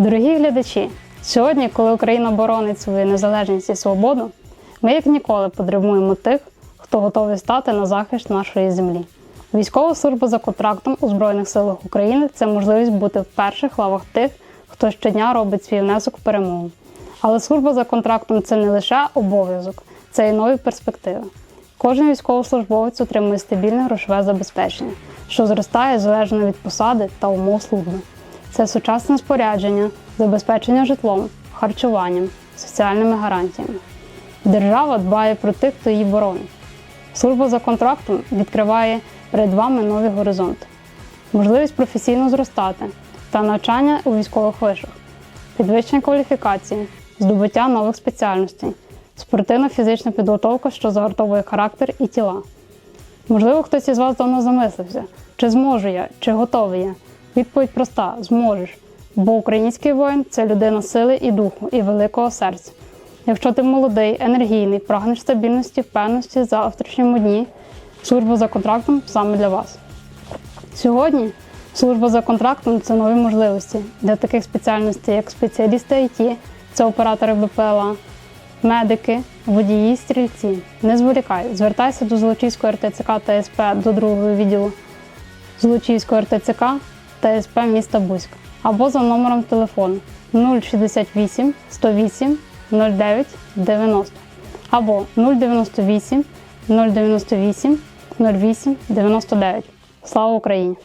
Дорогі глядачі, сьогодні, коли Україна боронить свою незалежність і свободу, ми як ніколи потребуємо тих, хто готовий стати на захист нашої землі. Військова служба за контрактом у Збройних силах України це можливість бути в перших лавах тих, хто щодня робить свій внесок в перемогу. Але служба за контрактом це не лише обов'язок, це і нові перспективи. Кожен військовослужбовець отримує стабільне грошове забезпечення, що зростає залежно від посади та умов служби. Це сучасне спорядження, забезпечення житлом, харчуванням, соціальними гарантіями. Держава дбає про тих, хто її боронить. Служба за контрактом відкриває перед вами нові горизонти, можливість професійно зростати та навчання у військових вишах, підвищення кваліфікації, здобуття нових спеціальностей, спортивно-фізична підготовка, що загартовує характер і тіла. Можливо, хтось із вас давно замислився, чи зможу я, чи готовий я. Відповідь проста: зможеш. Бо український воїн це людина сили і духу, і великого серця. Якщо ти молодий, енергійний, прагнеш стабільності, впевненості в завтрашньому дні, служба за контрактом саме для вас. Сьогодні служба за контрактом це нові можливості для таких спеціальностей, як спеціалісти IT, це оператори БПЛА, медики, водії, стрільці. Не зволікай, звертайся до Золочівської РТЦК та СП до другого відділу Золочівської РТЦК та СП міста Бузьк або за номером телефону 068 108 09 90 або 098 098 08 99. Слава Україні!